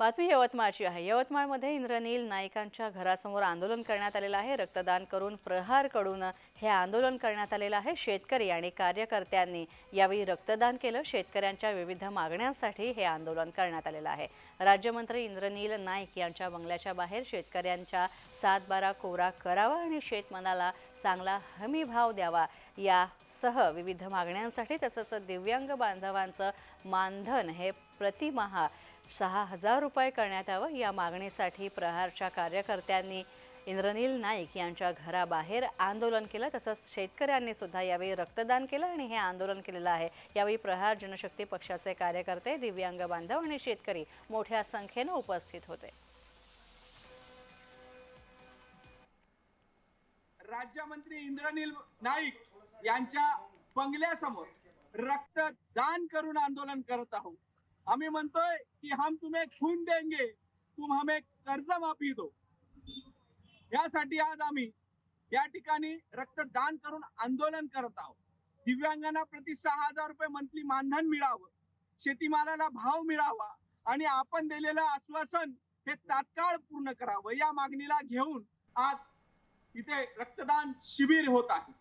बातमी यवतमाळची आहे. यवतमाळमध्ये इंद्रनील नाईकांच्या घरासमोर आंदोलन करण्यात आलेलं आहे. रक्तदान करून प्रहारकडून हे आंदोलन करण्यात आलेलं आहे. शेतकरी आणि कार्यकर्त्यांनी यावेळी रक्तदान केलं. शेतकऱ्यांच्या विविध मागण्यांसाठी हे आंदोलन करण्यात आलेलं आहे. राज्यमंत्री इंद्रनील नाईक यांच्या बंगल्याच्या बाहेर शेतकऱ्यांच्या सात बारा कोरा करावा आणि शेतमनाला चांगला हमी भाव द्यावा यासह विविध मागण्यांसाठी तसंच दिव्यांग बांधवांचं मानधन हे प्रतिमहा सहा हजार रुपये करण्यात यावं या मागणीसाठी प्रहारच्या कार्यकर्त्यांनी इंद्रनील नाईक यांच्या घराबाहेर आंदोलन केलं. तसंच शेतकऱ्यांनी सुद्धा यावेळी रक्तदान केलं आणि हे आंदोलन केलेलं आहे. यावेळी प्रहार जनशक्ती पक्षाचे कार्यकर्ते दिव्यांग बांधव आणि शेतकरी मोठ्या संख्येनं उपस्थित होते. राज्यमंत्री इंद्रनील नाईक यांच्या बंगल्यासमोर रक्तदान करून आंदोलन करत आहोत. आम्ही म्हणतोय की हम तुम्हें खून देंगे तुम हमें कर्ज माफी दो. यासाठी आज आम्ही या ठिकाणी रक्तदान करून आंदोलन करत आहोत. दिव्यांगांना प्रति सहा हजार रुपये मंथली मानधन मिळावं शेतीमालाला भाव मिळावा आणि आपण दिलेलं आश्वासन हे तात्काळ पूर्ण करावं या मागणीला घेऊन आज इथे रक्तदान शिबिर होत आहे.